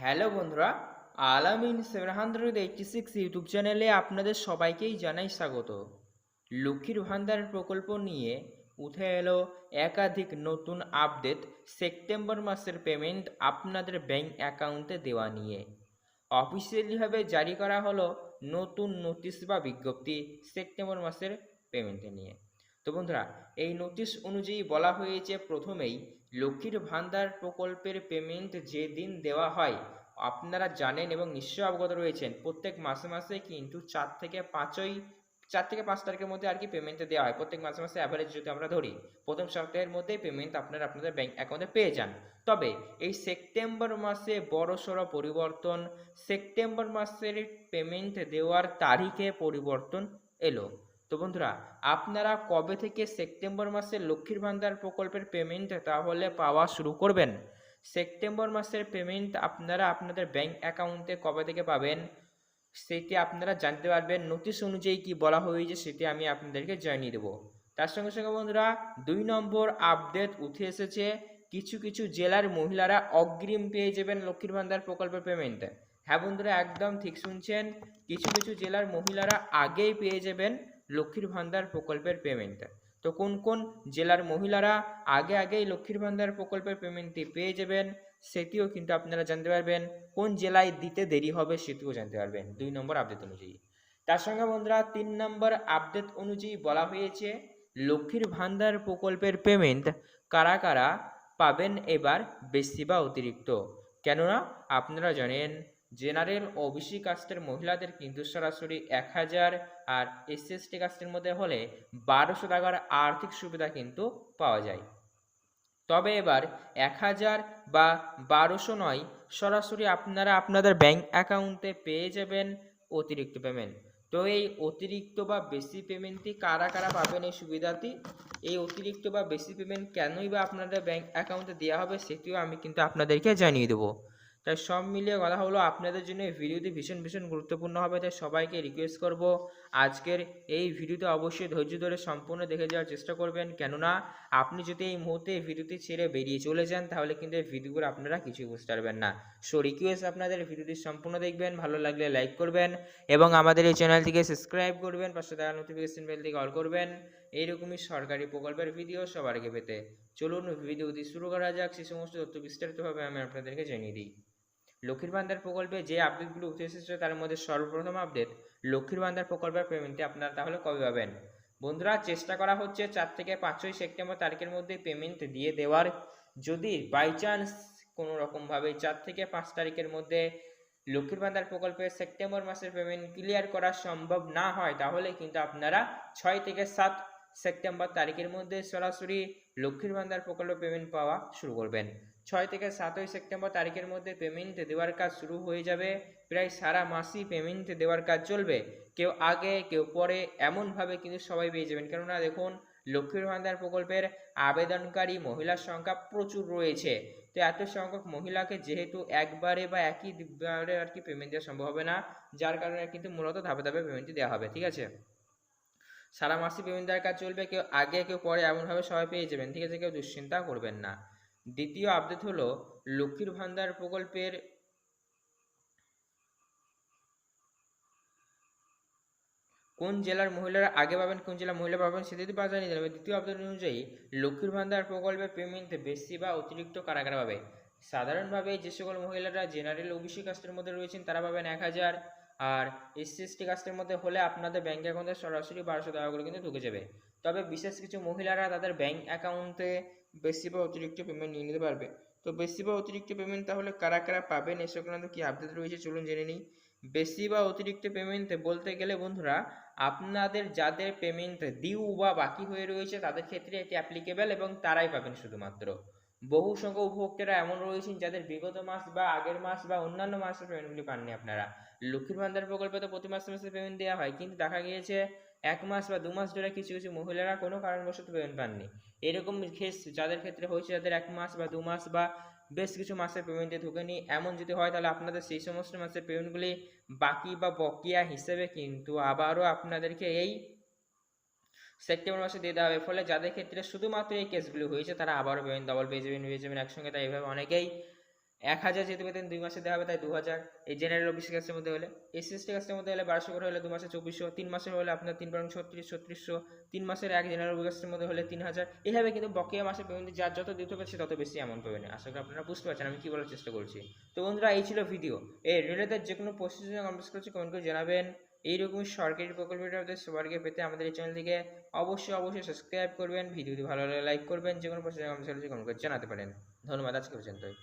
Hello বন্ধুরা, Alamin seven hundred eighty six YouTube চ্যানেলে আপনাদের সবাইকেই জানাই স্বাগত। লক্ষ্মীর ভান্ডার প্রকল্প নিয়ে উঠে এলো একাধিক নতুন আপডেট সেপ্টেম্বর মাসের পেমেন্ট আপনাদের ব্যাংক অ্যাকাউন্টে দেওয়া নিয়ে। অফিসিয়ালিভাবে জারি করা হলো নতুন নোটিশ বা বিজ্ঞপ্তি সেপ্টেম্বর মাসের পেমেন্টে নিয়ে। তো বন্ধুরা, এই নোটিশ অনুযায়ী বলা হয়েছে প্রথমেই লক্ষ্মীর ভান্ডার প্রকল্পের পেমেন্ট যেদিন দেওয়া হয়, আপনারা জানেন এবং নিশ্চয় অবগত রয়েছেন, প্রত্যেক মাসে মাসে কিন্তু চার থেকে পাঁচই, চার থেকে পাঁচ তারিখের মধ্যে আর কি পেমেন্টটা দেওয়া হয়। প্রত্যেক মাসে মাসে অ্যাভারেজ যদি আমরা ধরি, প্রথম সপ্তাহের মধ্যে পেমেন্ট আপনারা আপনাদের ব্যাংক অ্যাকাউন্টে পেয়ে যান। তবে এই সেপ্টেম্বর মাসে বড় সড়ো পরিবর্তন, সেপ্টেম্বর মাসের পেমেন্ট দেওয়ার তারিখে পরিবর্তন এলো। তো বন্ধুরা, আপনারা কবে থেকে সেপ্টেম্বর মাসে লক্ষ্মীর ভান্ডার প্রকল্পের পেমেন্ট তাহলে পাওয়া শুরু করবেন? সেপ্টেম্বর মাসের পেমেন্ট আপনারা আপনাদের ব্যাংক অ্যাকাউন্টে কবে থেকে পাবেন? সেটি আপনারা জানতে পারবেন। নোটিশ অনুযায়ী কি বলা হয়েছে সেটি আমি আপনাদেরকে জানিয়ে দেবো। তার সঙ্গে সঙ্গে বন্ধুরা, দুই নম্বর আপডেট উঠে এসেছে। কিছু কিছু জেলার মহিলারা অগ্রিম পেয়ে যাবেন লক্ষ্মীর ভান্ডার প্রকল্পের পেমেন্ট হ্যাঁ বন্ধুরা, একদম ঠিক শুনছেন। কিছু কিছু জেলার মহিলারা আগেই পেয়ে যাবেন। লক্ষ্মীর ভান্ডার প্রকল্পের পেমেন্ট তো কোন কোন জেলার মহিলারা আগে আগেই লক্ষ্মীর ভান্ডার প্রকল্পের পেমেন্টটি পেয়ে যাবেন সেটিও কিন্তু আপনারা জানতে পারবেন। কোন জেলায় দিতে দেরি হবে সেটিও জানতে পারবেন। দুই নম্বর আপডেট অনুযায়ী। তার সঙ্গে বন্ধুরা তিন নম্বর আপডেট অনুযায়ী বলা হয়েছে, লক্ষ্মীর ভান্ডার প্রকল্পের পেমেন্ট কারা কারা পাবেন এবার বেশি বা অতিরিক্ত? কেননা আপনারা জানেন জেনারেল ওবিসি কাস্টের মহিলাদের কিন্তু সরাসরি এক হাজার আর এসসি কাস্টের মধ্যে হলে বারোশো টাকার আর্থিক সুবিধা কিন্তু পাওয়া যায়। তবে এবার এক হাজার বা বারোশো নয়, সরাসরি আপনারা আপনাদের ব্যাংক অ্যাকাউন্টে পেয়ে যাবেন অতিরিক্ত পেমেন্ট। তো এই অতিরিক্ত বা বেশি পেমেন্টটি কারা কারা পাবেন এই সুবিধাটি? এই অতিরিক্ত বা বেশি পেমেন্ট কেনই বা আপনাদের ব্যাংক অ্যাকাউন্টে দেওয়া হবে সেটিও আমি কিন্তু আপনাদেরকে জানিয়ে দেবো। তাই সব মিলিয়ে কথা হলো আপনাদের জন্য এই ভিডিওটি ভীষণ ভীষণ গুরুত্বপূর্ণ হবে। তাই সবাইকে রিকোয়েস্ট করব আজকের এই ভিডিওতে অবশ্যই ধৈর্য ধরে সম্পূর্ণ দেখে যাওয়ার চেষ্টা করবেন। কেননা আপনি যদি এই মুহূর্তে এই ভিডিওটি ছেড়ে বেরিয়ে চলে যান, তাহলে কিন্তু এই ভিডিওগুলো আপনারা কিছুই বুঝতে পারবেন না। সো রিকোয়েস্ট আপনাদের ভিডিওটি সম্পূর্ণ দেখবেন, ভালো লাগলে লাইক করবেন এবং আমাদের এই চ্যানেলটিকে সাবস্ক্রাইব করবেন, পাশে থাকা নোটিফিকেশন বেলটিকে অল করবেন। এইরকমই সরকারি প্রকল্পের ভিডিও সবার আগে পেতে। চলুন ভিডিওটি শুরু করা যাক। সেই সমস্ত তথ্য বিস্তারিতভাবে আমি আপনাদেরকে জানিয়ে দিই। লক্ষ্মীর ভান্ডার প্রকল্পে যে আপডেটগুলো উঠে এসেছে তার মধ্যে সর্বপ্রথম আপডেট লক্ষ্মীর ভান্ডার প্রকল্পের পেমেন্টটি আপনারা তাহলে কবে পাবেন? বন্ধুরা, চেষ্টা করা হচ্ছে চার থেকে পাঁচই সেপ্টেম্বর তারিখের মধ্যে পেমেন্ট দিয়ে দেওয়ার। যদি বাই চান্স কোনো রকমভাবে চার থেকে পাঁচ তারিখের মধ্যে লক্ষ্মীর ভান্ডার প্রকল্পের সেপ্টেম্বর মাসের পেমেন্ট ক্লিয়ার করা সম্ভব না হয়, তাহলে কিন্তু আপনারা ছয় থেকে সাত সেপ্টেম্বর তারিখের মধ্যে সরাসরি লক্ষ্মীর ভান্ডার প্রকল্প পেমেন্ট পাওয়া শুরু করবেন। ছয় থেকে সাতই সেপ্টেম্বর তারিখের মধ্যে পেমেন্ট দেওয়ার কাজ শুরু হয়ে যাবে। প্রায় সারা মাসই পেমেন্ট দেওয়ার কাজ চলবে। কেউ আগে, কেউ পরে এমনভাবে কিন্তু সবাই পেয়ে যাবেন। কেননা দেখুন, লক্ষ্মীর ভান্ডার প্রকল্পের আবেদনকারী মহিলার সংখ্যা প্রচুর রয়েছে। তো এত সংখ্যক মহিলাকে যেহেতু একবারে বা একই বারে আর কি পেমেন্ট দেওয়া সম্ভব হবে না, যার কারণে কিন্তু মূলত ধাপে ধাপে পেমেন্টটি দেওয়া হবে, ঠিক আছে? সারা মাসে পেমেন্ট দেওয়ার কাজ চলবে। কেউ আগে, কেউ পরে এমনভাবে সবাই পেয়ে যাবেন, ঠিক আছে? কেউ দুশ্চিন্তা করবেন না। দ্বিতীয় আপডেট হলো লক্ষ্মীর ভান্ডার প্রকল্পের কোন জেলার মহিলারা আগে পাবেন, কোন জেলার মহিলা পাবেন সেটি পাওয়া জানিয়ে দিলাম দ্বিতীয় আপডেট অনুযায়ী লক্ষ্মীর ভান্ডার প্রকল্পের পেমেন্ট বেশি বা অতিরিক্ত কারাগার কারা পাবে। সাধারণভাবে যে সকল মহিলারা জেনারেল ওবিসি কাস্টের মধ্যে রয়েছেন তারা পাবেন এক হাজার আর এসসি এসটি কাস্টের মধ্যে হলে আপনাদের ব্যাংক অ্যাকাউন্টে সরাসরি বারোশো টাকা করে কিন্তু ঢুকে যাবে। তবে বিশেষ কিছু মহিলারা তাদের ব্যাংক অ্যাকাউন্টে বেশি বা অতিরিক্ত পেমেন্ট নিয়ে নিতে পারবে। তো বেশি বা অতিরিক্ত পেমেন্ট তাহলে কারা কারা পাবেন এ সংক্রান্ত কি আপডেট রয়েছে চলুন জেনে নিই। বেশি বা অতিরিক্ত পেমেন্ট বলতে গেলে বন্ধুরা, আপনাদের যাদের পেমেন্ট ডিউ বা বাকি হয়ে রয়েছে তাদের ক্ষেত্রে এটি অ্যাপ্লিকেবল এবং তারাই পাবেন শুধুমাত্র। বহু সংখ্যক উপভোক্তারা এমন রয়েছেন যাদের বিগত মাস বা আগের মাস বা অন্যান্য মাসের পেমেন্টগুলি পাননি আপনারা। লক্ষ্মীর ভান্ডার প্রকল্পে তো প্রতি মাসে মাসে পেমেন্ট দেওয়া হয়, কিন্তু দেখা গিয়েছে এক মাস বা দু মাস ধরে কিছু কিছু মহিলারা কোনো কারণবশত পেমেন্ট পাননি। এরকম কেস যাদের ক্ষেত্রে হয়েছে যাদের এক মাস বা দু মাস বা বেশ কিছু মাসের পেমেন্টে ঢুকেনি, এমন যদি হয় তাহলে আপনাদের সেই সমস্ত মাসের পেমেন্টগুলি বাকি বা বকেয়া হিসেবে কিন্তু আবারও আপনাদেরকে এই সেপ্টেম্বর মাসে দিয়ে দেওয়া হবে। ফলে যাদের ক্ষেত্রে শুধুমাত্র এই কেসগুলো হয়েছে, তারা আবারও পেমেন্ট ডবল পেয়ে যাবেন পেয়ে যাবেন একসঙ্গে তাই এভাবে অনেকেই এক হাজার যেতে পেতেন দুই মাসে দেওয়া হবে, তাই দু হাজার এই জেনারেল ওবিসি কাস্টের মধ্যে হলে এসসি এসটি কাস্টের মধ্যে হলে বারোশো করে হলে দু মাসে চব্বিশশো, তিন মাসের হলে আপনার তিন পারুন ছত্রিশ, ছত্রিশশো, তিন মাসের এক জেনারেল ওবি কাস্টের মধ্যে হলে তিন হাজার এইভাবে কিন্তু বকেয়া মাসে পেমেন্ট যার যত দিতে পারছে তত বেশি অ্যামাউন্ট পাবেন। আশা করি আপনারা বুঝতে পারছেন, আমি কি বলার চেষ্টা করছি। তো বন্ধুরা, এই ছিল ভিডিও এই রিলেটেড যে কোনো প্রসিডিউর কমপ্লিট করছি কমেন্ট করে জানাবেন। এইরকম সরকারি প্রকল্পটা আপনাদের সবার আগে পেতে আমাদের এই চ্যানেলটিকে অবশ্যই অবশ্যই সাবস্ক্রাইব করবেন, ভিডিওটি ভালো লাগলে লাইক করবেন যে কোনো প্রশ্ন জানাতে পারেন। ধন্যবাদ, আজকে পর্যন্তই।